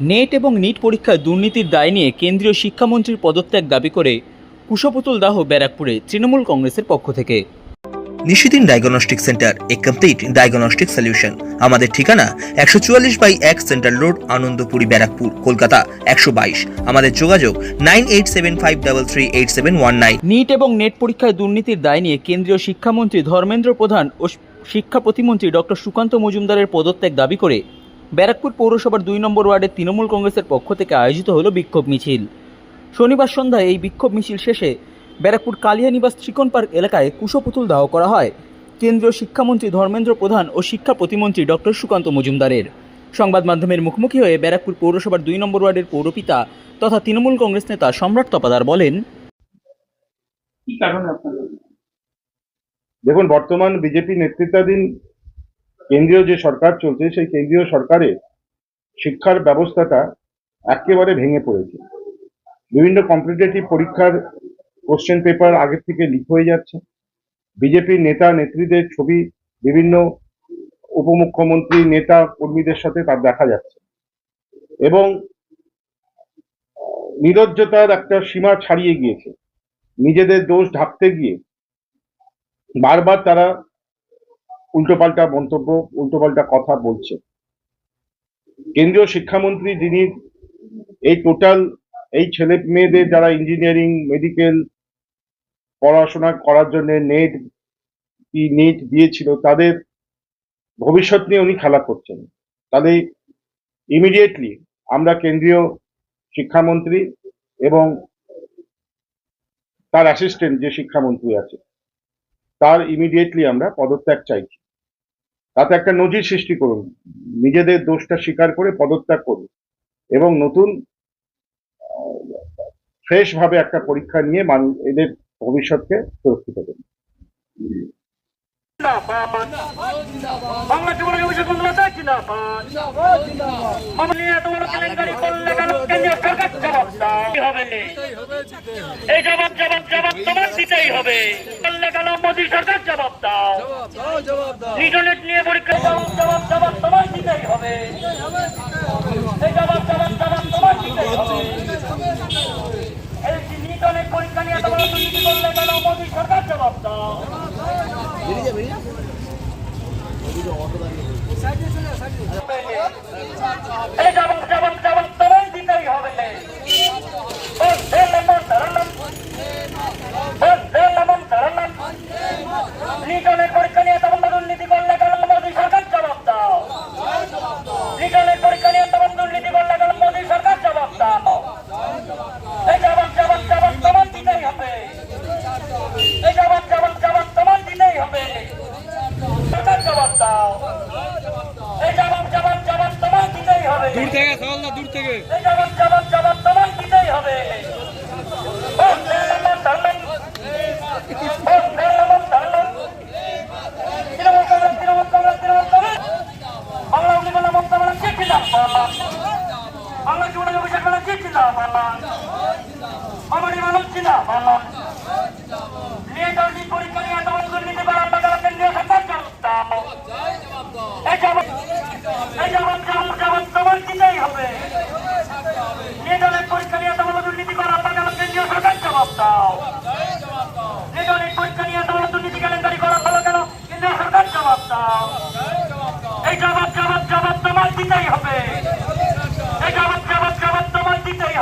Net এবং NEET পরীক্ষায় দুর্নীতির দায় নিয়ে কেন্দ্রীয় শিক্ষামন্ত্রীর পদত্যাগ দাবি করে কুশপুতুল দাহ ব্যারাকপুরে তৃণমূল কংগ্রেসের পক্ষ থেকে। নিশিদিন ডায়াগনস্টিক সেন্টার এ কমপ্লিট ডায়াগনস্টিক সলিউশন। আমাদের ঠিকানা একশো চুয়াল্লিশ বাই এক সেন্ট্রাল রোড আনন্দপুরি ব্যারাকপুর কলকাতা একশো বাইশ। আমাদের যোগাযোগ nine eight seven five double three eight seven one nine. NEET এবং নেট পরীক্ষায় দুর্নীতির দায় নিয়ে কেন্দ্রীয় শিক্ষামন্ত্রী ধর্মেন্দ্র প্রধান ও শিক্ষা প্রতিমন্ত্রী ডক্টর সুকান্ত মজুমদারের পদত্যাগ দাবি করে ব্যারাকপুর পৌরসভার দুই নম্বর ওয়ার্ডের তৃণমূল কংগ্রেসের পক্ষ থেকে আয়োজিত হলো বিক্ষোভ মিছিল। শনিবার সন্ধ্যায় এই বিক্ষোভ মিছিল শেষে ব্যারাকপুর কালিয়ানিবাস ত্রিকোণ পার্ক এলাকায় কুশপুতুল দাহ করা হয়। কেন্দ্রীয় শিক্ষামন্ত্রী ধর্মেন্দ্র প্রধান ও শিক্ষা প্রতিমন্ত্রী ডক্টর সুকান্ত মজুমদারের। সংবাদ মাধ্যমের মুখোমুখি হয়ে ব্যারাকপুর পৌরসভার দুই নম্বর ওয়ার্ডের পৌরপিতা তথা তৃণমূল কংগ্রেস নেতা সম্রাট তপাদার বলেন দেখুন, বর্তমান বিজেপি নেতৃত্বাধীন কেন্দ্রীয় যে সরকার চলছে, সেই কেন্দ্রীয় সরকারের শিক্ষার ব্যবস্থাটা একেবারে ভেঙে পড়েছে। বিভিন্ন কম্পিটিটিভ পরীক্ষার কোশ্চেন পেপার আগের থেকে লিক হয়ে যাচ্ছে। বিজেপির নেতা, নেত্রীদের ছবি, বিভিন্ন উপমুখ্যমন্ত্রী, নেতা, কর্মীদের সাথে তার দেখা যাচ্ছে। এবং নিরজ্জতার একটা সীমা ছাড়িয়ে গিয়েছে। নিজেদের দোষ ঢাকতে গিয়ে বারবার তারা উল্টোপাল্টা মন্তব্য, উল্টোপাল্টা কথা বলছে। কেন্দ্রীয় শিক্ষামন্ত্রী যিনি এই টোটাল এই ছেলে মেয়েদের যারা ইঞ্জিনিয়ারিং মেডিকেল পড়াশোনা করার জন্য নেট কি নেট দিয়েছিল, তাদের ভবিষ্যৎ নিয়ে উনি খেলা করছেন। তাহলে ইমিডিয়েটলি আমরা কেন্দ্রীয় শিক্ষামন্ত্রী এবং তার অ্যাসিস্ট্যান্ট যে শিক্ষামন্ত্রী আছে, তার ইমিডিয়েটলি আমরা পদত্যাগ চাইছি। তাতে একটা নজির সৃষ্টি করুন। নিজেদের দোষটা স্বীকার করে পদত্যাগ করুন এবং নতুন ফ্রেশ ভাবে একটা পরীক্ষা নিয়ে মানুষ এদের ভবিষ্যৎকে সুরক্ষিত করুন। এই জবাব জবাব জবাব তোমার দিতেই হবে। করলে কেন মোদী সরকার জবাব দাও। নিটনেট নিয়ে পরীক্ষা জবাব জবাব জবাব তোমার দিতেই হবে। এই জবাব জবাব জবাব তোমার দিতেই হবে। এই যে পরীক্ষা নিয়ে এত দুর্নীতি করলে কেন মোদী সরকার জবাব দাও? এই জবাব জবাব জবাব তোমার দিতেই হবে বন্দে মাতরম বন্দে মাতরম নিটনের পরীক্ষা নিয়ে তখন দুর্নীতি করলে কেন মোদী সরকার জবাব দাও নিটনের পরীক্ষা নিয়ে তখন দুর্নীতি করলে কেন মোদী সরকার জবাব দাও এই জবাব জবাব জবাব তোমার দিতেই হবে এই জবাব জবাব জবাব তোমার দিতেই হবে সরকার দাও এই জবাব জবাব জবাব তোমার দিতেই হবে দূর থেকে সওয়ালটা দূর থেকে। এই জবাব জবাব জবাব তোমার দিতেই হবে তৃণমূল কংগ্রেস বাংলা উন্নয়ন মমতা ব্যানার্জি জিন্দাবাদ বাংলা জীবনে অভিষেক মানুষ জিন্দাবাদ নিয়ে দলটি পরীক্ষা নিয়ে এত বড় দুর্নীতি করার বাজারে কেন্দ্রীয় সরকার জবাব দাও এই জবাব এই জবাব জবাব জবাব তোমার দিতেই হবে নিয়ে দলের পরীক্ষা নিয়ে এত বড় দুর্নীতি করার বাজারে কেন্দ্রীয় সরকার জবাব দাও নিয়ে দলের পরীক্ষা নিয়ে এত বড় দুর্নীতি কেলেঙ্কারি করার ফলে কেন কেন্দ্রীয় সরকার জবাব দাও এই জবাব জবাব জবাব তোমার দিতেই হবে এই জবাব জবাব জবাব তোমার দিতেই